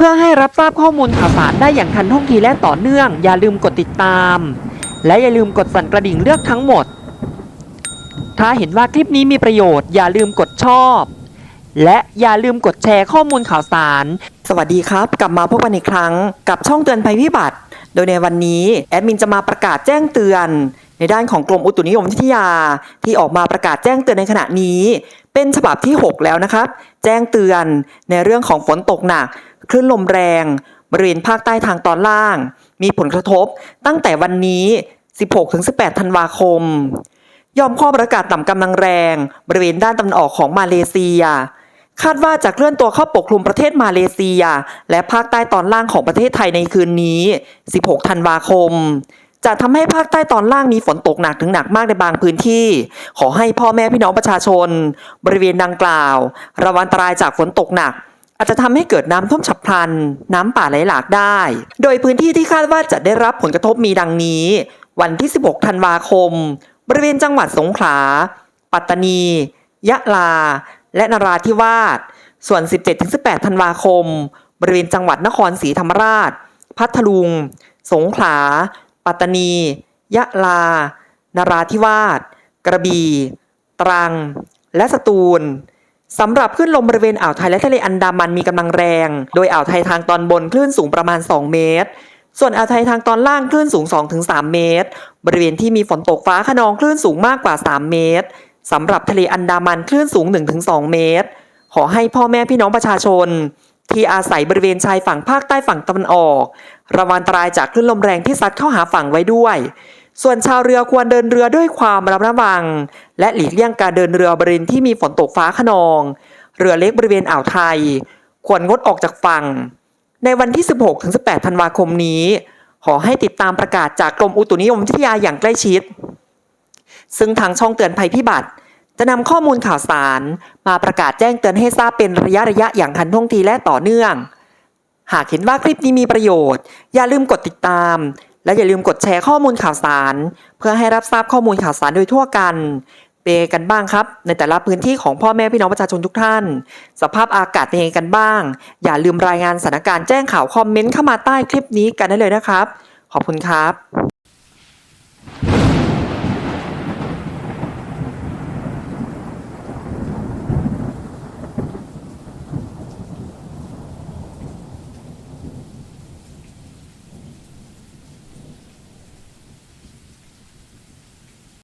เพื่อให้รับทราบข้อมูลข่าวสารได้อย่างทันท่วงทีและต่อเนื่อง อย่าลืมกดติดตาม และอย่าลืมกดสั่นกระดิ่งเลือกทั้งหมด ถ้าเห็นว่าคลิปนี้มีประโยชน์ อย่าลืมกดชอบ และอย่าลืมกดแชร์ข้อมูลข่าวสาร สวัสดีครับ กลับมาพบกันอีกครั้ง กับช่องเตือนภัยพิบัติ โดยในวันนี้ แอดมินจะมาประกาศแจ้งเตือน ในด้านของกรมอุตุนิยมวิทยาที่ออกมาประกาศแจ้งเตือนในขณะนี้ เป็นฉบับที่ 6 แล้วนะครับ แจ้งเตือนในเรื่องของฝนตกหนักคลื่นลมแรง บริเวณภาคใต้ทางตอนล่าง มีผลกระทบตั้งแต่วันนี้ 16-18 ธันวาคมยอมข้อประกาศต่ำกำลังแรง บริเวณด้านตะวันออกของมาเลเซีย คาดว่าจะเคลื่อนตัวเข้าปกคลุมประเทศมาเลเซีย และภาคใต้ตอนล่างของประเทศไทยในคืนนี้ 16 ธันวาคม จะทำให้ภาคใต้ตอนล่างมีฝนตกหนักถึงหนักมากในบางพื้นที่ ขอให้พ่อแม่พี่น้องประชาชน บริเวณดังกล่าว ระวังอันตรายจากฝนตกหนัก อาจจะทำให้เกิดน้ำท่วมฉับพลัน น้ำป่าไหลหลากได้ โดยพื้นที่ที่คาดว่าจะได้รับผลกระทบมีดังนี้ วันที่ 16 ธันวาคม บริเวณจังหวัดสงขลา ปัตตานี ยะลา และนราธิวาส ส่วน 17-18 ธันวาคม บริเวณจังหวัดนครศรีธรรมราช พัทลุง สงขลา ปัตตานี ยะลา นราธิวาส กระบี่ ตรัง และสตูลสำหรับคลื่นลมบริเวณอ่าวไทยและทะเลอันดามันมีกำลังแรง โดยอ่าวไทยทางตอนบนคลื่นสูงประมาณ 2 เมตร ส่วนอ่าวไทยทางตอนล่างคลื่นสูง 2-3 เมตร บริเวณที่มีฝนตกฟ้าขนองคลื่นสูงมากกว่า 3 เมตรสำหรับทะเลอันดามันคลื่นสูง 1-2 เมตร ขอให้พ่อแม่พี่น้องประชาชน ที่อาศัยบริเวณชายฝั่งภาคใต้ฝั่งตะวันออก ระวังอันตรายจากคลื่นลมแรงที่ซัดเข้าหาฝั่งไว้ด้วย ส่วนชาวเรือควรเดินเรือด้วยความระมัดระวัง และหลีกเลี่ยงการเดินเรือบริเวณที่มีฝนตกฟ้าขนอง เรือเล็กบริเวณอ่าวไทย ควรงดออกจากฝั่ง ในวันที่ 16-18 ธันวาคมนี้ ขอให้ติดตามประกาศจากกรมอุตุนิยมวิทยาอย่างใกล้ชิด ซึ่งทางช่องเตือนภัยพิบัติ จะนำข้อมูลข่าวสาร มาประกาศแจ้งเตือนให้ทราบเป็นระยะระยะอย่างทันท่วงทีและต่อเนื่อง หากเห็นว่าคลิปนี้มีประโยชน์ อย่าลืมกดติดตาม และอย่าลืมกดแชร์ข้อมูลข่าวสาร เพื่อให้รับทราบข้อมูลข่าวสารโดยทั่วกันเปกันบ้างครับ ในแต่ละพื้นที่ของพ่อแม่พี่น้องประชาชนทุกท่าน สภาพอากาศเป็นยังไงกันบ้าง อย่าลืมรายงานสถานการณ์แจ้งข่าวคอมเมนต์เข้ามาใต้คลิปนี้กันได้เลยนะครับ ขอบคุณครับ